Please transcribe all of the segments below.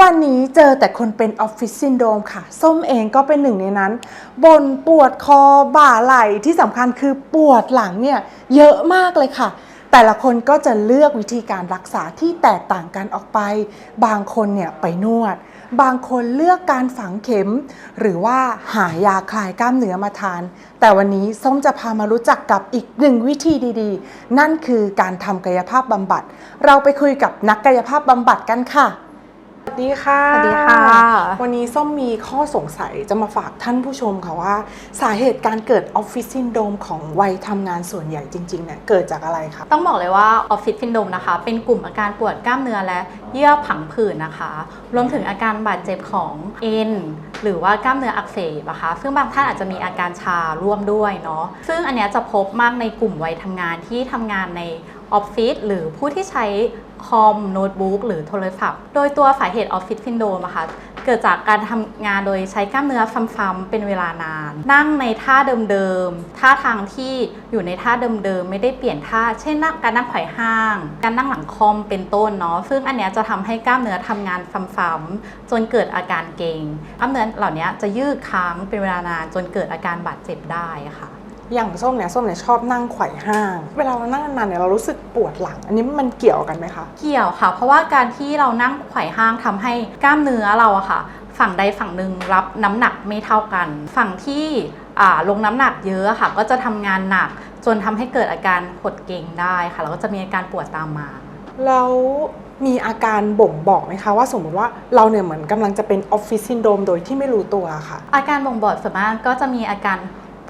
วันนี้เจอแต่คนเป็นออฟฟิศซินโดมค่ะ ส้มเองก็เป็นหนึ่งในนั้นบนปวดคอบ่าไหล่ที่สำคัญคือปวดหลังเนี่ยเยอะมากเลยค่ะ แต่ละคนก็จะเลือกวิธีการรักษาที่แตกต่างกันออกไป บางคนเนี่ยไปนวด บางคนเลือกการฝังเข็ม หรือว่าหายาคลายกล้ามเนื้อมาทาน แต่วันนี้ส้มจะพามารู้จักกับอีกหนึ่งวิธีดีๆ นั่นคือการทำกายภาพบำบัด เราไปคุยกับนักกายภาพบำบัดกันค่ะ สวัสดีค่ะ สวัสดีค่ะ วันนี้ส้มมีข้อสงสัยจะมาฝากท่านผู้ชมค่ะว่า สาเหตุการเกิดออฟฟิศซินโดรมของวัยทำงานส่วนใหญ่จริงๆเนี่ยเกิดจากอะไรคะ ต้องบอกเลยว่าออฟฟิศซินโดรมนะคะ เป็นกลุ่มอาการปวดกล้ามเนื้อและเยื่อผังผืดนะคะ รวมถึงอาการบาดเจ็บของเอ็นหรือว่ากล้ามเนื้ออักเสบนะคะซึ่งบางท่านอาจจะมีอาการชาร่วมด้วยเนาะซึ่งอันเนี้ยจะพบมากในกลุ่มวัยทำงานที่ทำงานในออฟฟิศหรือผู้ที่ใช้ คอมโน้ตบุ๊กหรือโทรศัพท์ โดยตัวสาเหตุออฟฟิศซินโดมอะคะเกิดจากการทำงานโดยใช้กล้ามเนื้อซ้ำๆเป็นเวลานาน นั่งในท่าเดิมๆ ท่าทางที่อยู่ในท่าเดิมๆ ไม่ได้เปลี่ยนท่า เช่นนั่งการนั่งไขว่ห้าง การนั่งหลังคอมเป็นต้นเนาะ ซึ่งอันเนี้ยจะทำให้กล้ามเนื้อทำงานซ้ำๆ จนเกิดอาการเกร็งกล้ามเนื้อเหล่านี้จะยืดค้างเป็นเวลานานจนเกิดอาการบาดเจ็บได้ค่ะ อย่างส้มเนี่ยส้มเนี่ยชอบนั่งไขว่ห้าง เวลาเรานั่งนานๆเนี่ยเรารู้สึกปวดหลัง อันนี้มันเกี่ยวกันไหมคะ เกี่ยวค่ะ เพราะว่าการที่เรานั่งไขว่ห้างทำให้กล้ามเนื้อเราอะค่ะ ฝั่งใดฝั่งหนึ่งรับน้ำหนักไม่เท่ากัน ฝั่งที่อ่าลงน้ำหนักเยอะอะค่ะ ก็จะทำงานหนัก จนทำให้เกิดอาการหดเกร็งได้ค่ะแล้วก็จะมีอาการปวดตามมาแล้วมีอาการบ่งบอกไหมคะว่าสมมติว่าเราเนี่ยเหมือนกำลังจะเป็นออฟฟิศซินโดรมโดยที่ไม่รู้ตัวค่ะ อาการบ่งบอกส่วนมากก็จะมีอาการ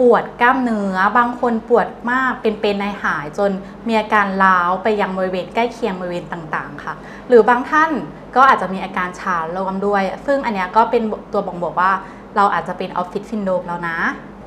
ปวดกล้ามเนื้อบางคนปวดมากเป็นๆในหายจนมีอาการล้าวไปยังบริเวณใกล้เคียงบริเวณต่างๆ ค่ะ หรือบางท่านก็อาจจะมีอาการชาลวมด้วย ซึ่งอันนี้ก็เป็นตัวบ่งบอกว่าเราอาจจะเป็นออฟฟิศซินโดรมแล้วนะ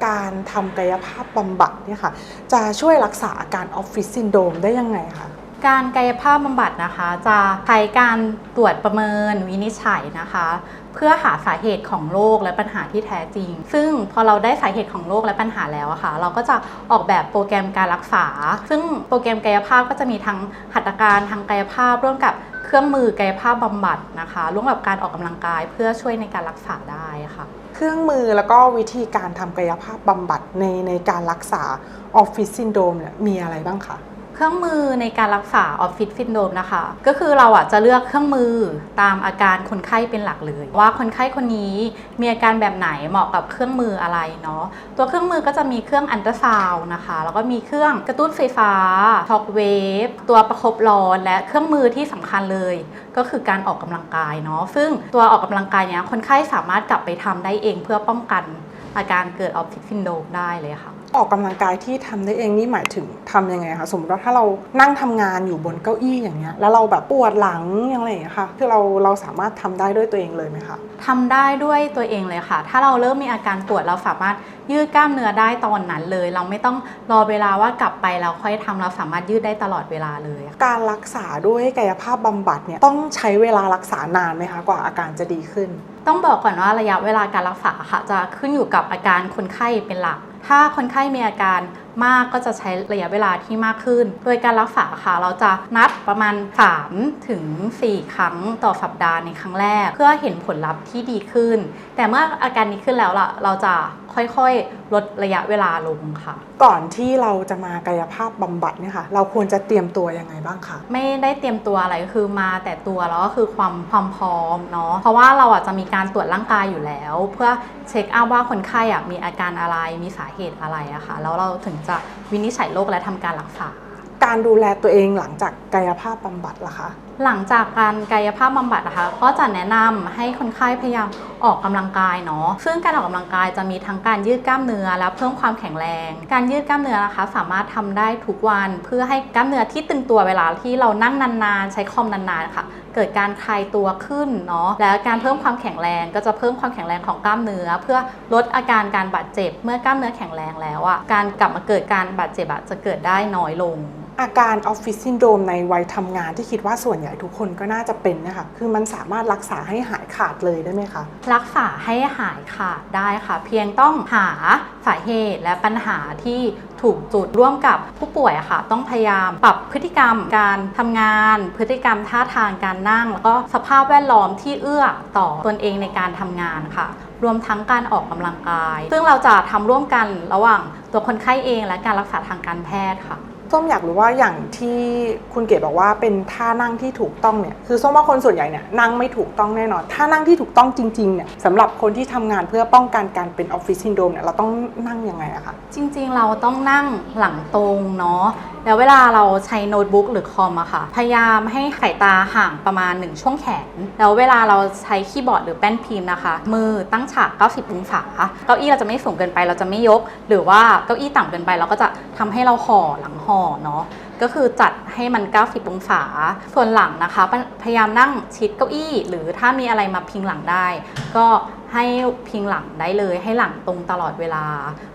การทำกายภาพบำบัดเนี่ยค่ะ จะช่วยรักษาอาการออฟฟิศซินโดรมได้ยังไงคะ การกายภาพบำบัดนะคะ จะใช้การตรวจประเมินวินิจฉัยนะคะ เพื่อหาสาเหตุของโรคและปัญหาที่แท้จริง ซึ่งพอเราได้สาเหตุของโรคและปัญหาแล้วอะค่ะ เราก็จะออกแบบโปรแกรมการรักษา ซึ่งโปรแกรมกายภาพก็จะมีทั้งหัตถการทางกายภาพร่วมกับเครื่องมือกายภาพบำบัดนะคะร่วมกับการออกกำลังกายเพื่อช่วยในการรักษาได้ค่ะ เครื่องมือแล้วก็วิธีการทำกายภาพบำบัดในในการรักษาออฟฟิศซินโดรมเนี่ยมีอะไรบ้างคะ เครื่องมือในการรักษาออฟฟิศซินโดมนะคะ ก็คือเราอะจะเลือกเครื่องมือตามอาการคนไข้เป็นหลักเลย ว่าคนไข้คนนี้มีอาการแบบไหนเหมาะกับเครื่องมืออะไรเนาะตัวเครื่องมือก็จะมีเครื่องอันตราซาวนะคะ แล้วก็มีเครื่องกระตุ้นไฟฟ้าช็อคเวฟตัวประคบร้อนและเครื่องมือที่สำคัญเลย ก็คือการออกกำลังกายเนาะซึ่งตัวออกกำลังกายเนี้ยคนไข้สามารถกลับไปทำได้เองเพื่อป้องกันอาการเกิดออฟฟิศซินโดมได้เลยค่ะ ออกกำลังกายที่ทำได้เองนี่หมายถึงทำยังไงคะสมมติว่าถ้าเรานั่งทำงานอยู่บนเก้าอี้อย่างเงี้ยแล้วเราแบบปวดหลังอย่างไรอย่างเงี้ยค่ะคือเราเราสามารถทำได้ด้วยตัวเองเลยไหมคะทำได้ด้วยตัวเองเลยค่ะ ถ้าเราเริ่มมีอาการปวดเราสามารถยืดกล้ามเนื้อได้ตอนนั้นเลย เราไม่ต้องรอเวลาว่ากลับไปแล้วค่อยทำเราสามารถยืดได้ตลอดเวลาเลยค่ะการรักษาด้วยกายภาพบำบัดเนี่ยต้องใช้เวลารักษานานไหมคะกว่าอาการจะดีขึ้น ต้องบอกก่อนว่าระยะเวลาการรักษาค่ะจะขึ้นอยู่กับอาการคนไข้เป็นหลัก ถ้าคนไข้มีอาการมากก็จะใช้ระยะเวลาที่มากขึ้น โดยการรักษาค่ะเราจะนัดประมาณ 3 ถึง 4 ครั้งต่อสัปดาห์ในครั้งแรก เพื่อเห็นผลลัพธ์ที่ดีขึ้น แต่เมื่ออาการดีขึ้นแล้วล่ะเราจะค่อยๆ ลดระยะเวลาลงค่ะ ก่อนที่เราจะมากายภาพบำบัดเนี่ยค่ะเราควรจะเตรียมตัวยังไงบ้างคะไม่ได้เตรียมตัวอะไรคือมาแต่ตัวแล้วก็คือความความพร้อมเนาะเพราะว่าเราอะจะมีการตรวจร่างกายอยู่แล้ว เพื่อเช็คอัพว่าคนไข้อะมีอาการอะไรมีสาเหตุอะไรอะค่ะแล้วเราถึงจะวินิจฉัยโรคและทำการรักษา การดูแลตัวเองหลังจากกายภาพบำบัดล่ะคะ หลังจากการกายภาพบำบัดนะคะก็จะแนะนำให้คนไข้พยายามออกกำลังกายเนาะซึ่งการออกกำลังกายจะมีทั้งการยืดกล้ามเนื้อและเพิ่มความแข็งแรง การยืดกล้ามเนื้อนะคะ สามารถทำได้ทุกวันเพื่อให้กล้ามเนื้อที่ตึงตัวเวลาที่เรานั่งนานๆ ใช้คอมนานๆค่ะ เกิดการคลายตัวขึ้นเนาะแล้วการเพิ่มความแข็งแรงก็จะเพิ่มความแข็งแรงของกล้ามเนื้อ เพื่อลดอาการการบาดเจ็บ เมื่อกล้ามเนื้อแข็งแรงแล้วอะการกลับมาเกิดการบาดเจ็บอะจะเกิดได้น้อยลง อาการออฟฟิศซินโดรมในวัยทำงานที่คิดว่าส่วนใหญ่ทุกคนก็น่าจะเป็นนะคะคือมันสามารถรักษาให้หายขาดเลยได้ไหมคะ รักษาให้หายขาดได้ค่ะ เพียงต้องหาสาเหตุและปัญหาที่ถูกจุดร่วมกับผู้ป่วยค่ะ ต้องพยายามปรับพฤติกรรมการทำงาน พฤติกรรมท่าทางการนั่ง แล้วก็สภาพแวดล้อมที่เอื้อต่อตนเองในการทำงานค่ะ รวมทั้งการออกกำลังกาย ซึ่งเราจะทำร่วมกันระหว่างตัวคนไข้เองและการรักษาทางการแพทย์ค่ะ ส้มอยากรู้ว่าอย่างที่คุณเกดบอกว่าเป็นท่านั่งที่ถูกต้องเนี่ยคือส้มว่าคนส่วนใหญ่เนี่ยนั่งไม่ถูกต้องแน่นอนท่านั่งที่ถูกต้องจริงๆเนี่ยสำหรับคนที่ทำงานเพื่อป้องกันการเป็นออฟฟิศซินโดรมเนี่ยเราต้องนั่งยังไงอะคะจริงๆเราต้องนั่งหลังตรงเนาะแล้วเวลาเราใช้โน้ตบุ๊กหรือคอมอะค่ะ พยายามให้สายตาห่างประมาณ 1 ช่วงแขน แล้วเวลาเราใช้คีย์บอร์ดหรือแป้นพิมพ์นะคะ มือตั้งฉาก 90 องศา เก้าอี้เราจะไม่สูงเกินไป เราจะไม่ยก หรือว่าเก้าอี้ต่ำเกินไป เราก็จะทำให้เราห่อหลังห่อเนาะก็คือจัดให้มัน 90 องศา ส่วนหลังนะคะ พยายามนั่งชิดเก้าอี้ หรือถ้ามีอะไรมาพิงหลังได้ ก็ให้พิงหลังได้เลย ให้หลังตรงตลอดเวลา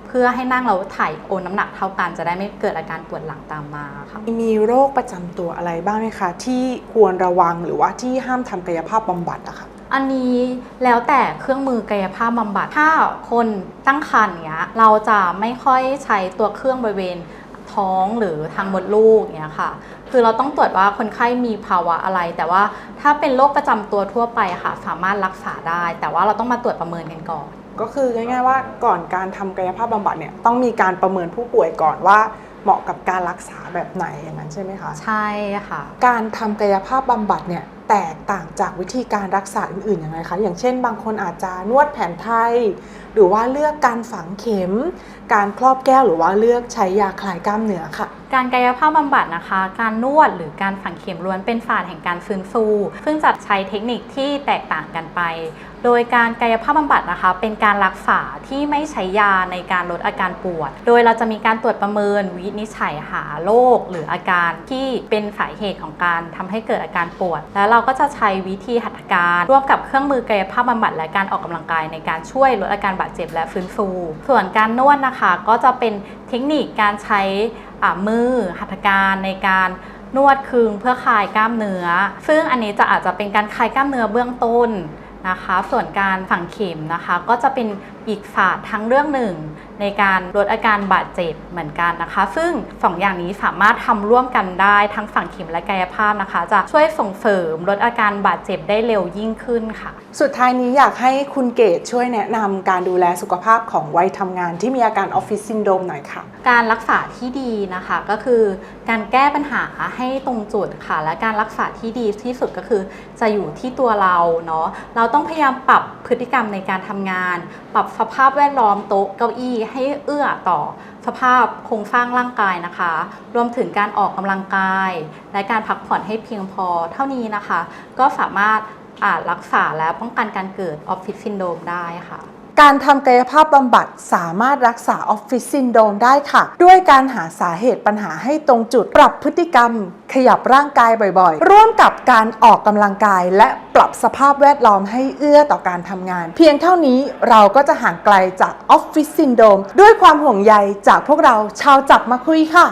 เพื่อให้นั่งแล้วถ่ายโอนน้ำหนักเท่ากันจะได้ไม่เกิดอาการปวดหลังตามมาค่ะมีโรคประจำตัวอะไรบ้างไหมคะ ที่ควรระวังหรือว่าที่ห้ามทำกายภาพบำบัดอะคะอันนี้แล้วแต่เครื่องมือกายภาพบำบัด ถ้าคนตั้งครรภ์เนี้ย เราจะไม่ค่อยใช้ตัวเครื่องบริเวณ ท้องหรือทางมดลูกเนี้ยค่ะ คือเราต้องตรวจว่าคนไข้มีภาวะอะไร แต่ว่าถ้าเป็นโรคประจำตัวทั่วไปค่ะ สามารถรักษาได้ แต่ว่าเราต้องมาตรวจประเมินกันก่อน ก็คือง่ายๆว่าก่อนการทำกายภาพบำบัดเนี่ยต้องมีการประเมินผู้ป่วยก่อนว่า เหมาะกับการรักษาแบบไหนอย่างนั้นใช่ไหมคะใช่ค่ะ การทำกายภาพบำบัดเนี่ยแตกต่างจากวิธีการรักษาอื่นๆยังไงคะอย่างเช่น บางคนอาจจะนวดแผนไทย หรือว่าเลือกการฝังเข็ม การครอบแก้วหรือว่าเลือกใช้ยาคลายกล้ามเนื้อค่ะ การกายภาพบำบัดนะคะ การนวดหรือการฝังเข็มล้วนเป็นศาสตร์แห่งการฟื้นฟู ซึ่งจะใช้เทคนิคที่แตกต่างกันไป โดยการกายภาพบำบัดนะคะ เป็นการรักษาที่ไม่ใช้ยาในการลดอาการปวด โดยเราจะมีการตรวจประเมินวินิจฉัยหาโรคหรืออาการที่เป็นสาเหตุของการทำให้เกิดอาการปวด แล้วเราก็จะใช้วิธีหัตถการร่วมกับเครื่องมือกายภาพบำบัดและการออกกำลังกายในการช่วยลดอาการบาดเจ็บและฟื้นฟู ส่วนการนวดนะคะก็จะเป็นเทคนิคการใช้มือหัตถการในการนวดคึงเพื่อคลายกล้ามเนื้อ ซึ่งอันนี้จะอาจจะเป็นการคลายกล้ามเนื้อเบื้องต้น นะคะ ส่วนการฝังเข็มนะคะ ก็จะเป็น อีกศาสตร์ทั้งเรื่องหนึ่ง ในการลดอาการบาดเจ็บเหมือนกันนะคะ ซึ่งสองอย่างนี้สามารถทำร่วมกันได้ทั้งฝังเข็มและกายภาพนะคะ จะช่วยส่งเสริมลดอาการบาดเจ็บได้เร็วยิ่งขึ้นค่ะ สุดท้ายนี้อยากให้คุณเกดช่วยแนะนำการดูแลสุขภาพของวัยทำงานที่มีอาการออฟฟิศซินโดรมหน่อยค่ะ การรักษาที่ดีนะคะก็คือการแก้ปัญหาให้ตรงจุดค่ะ และการรักษาที่ดีที่สุดก็คือจะอยู่ที่ตัวเราเนาะเราต้องพยายามปรับพฤติกรรมในการทำงาน ปรับสภาพแวดล้อมโต๊ะเก้าอี้ให้เอื้อต่อสภาพโครงสร้างร่างกายนะคะ รวมถึงการออกกำลังกาย และการพักผ่อนให้เพียงพอเท่านี้นะคะ ก็สามารถอ่ารักษาและป้องกันการเกิดออฟฟิศซินโดรมได้ค่ะ การทำกายภาพบำบัดสามารถรักษาออฟฟิศซินโดมได้ค่ะ ด้วยการหาสาเหตุปัญหาให้ตรงจุด ปรับพฤติกรรม ขยับร่างกายบ่อยๆ ร่วมกับการออกกำลังกาย และปรับสภาพแวดล้อมให้เอื้อต่อการทำงาน เพียงเท่านี้เราก็จะห่างไกลจากออฟฟิศซินโดมด้วยความห่วงใยจากพวกเราชาวจับมาคุยค่ะ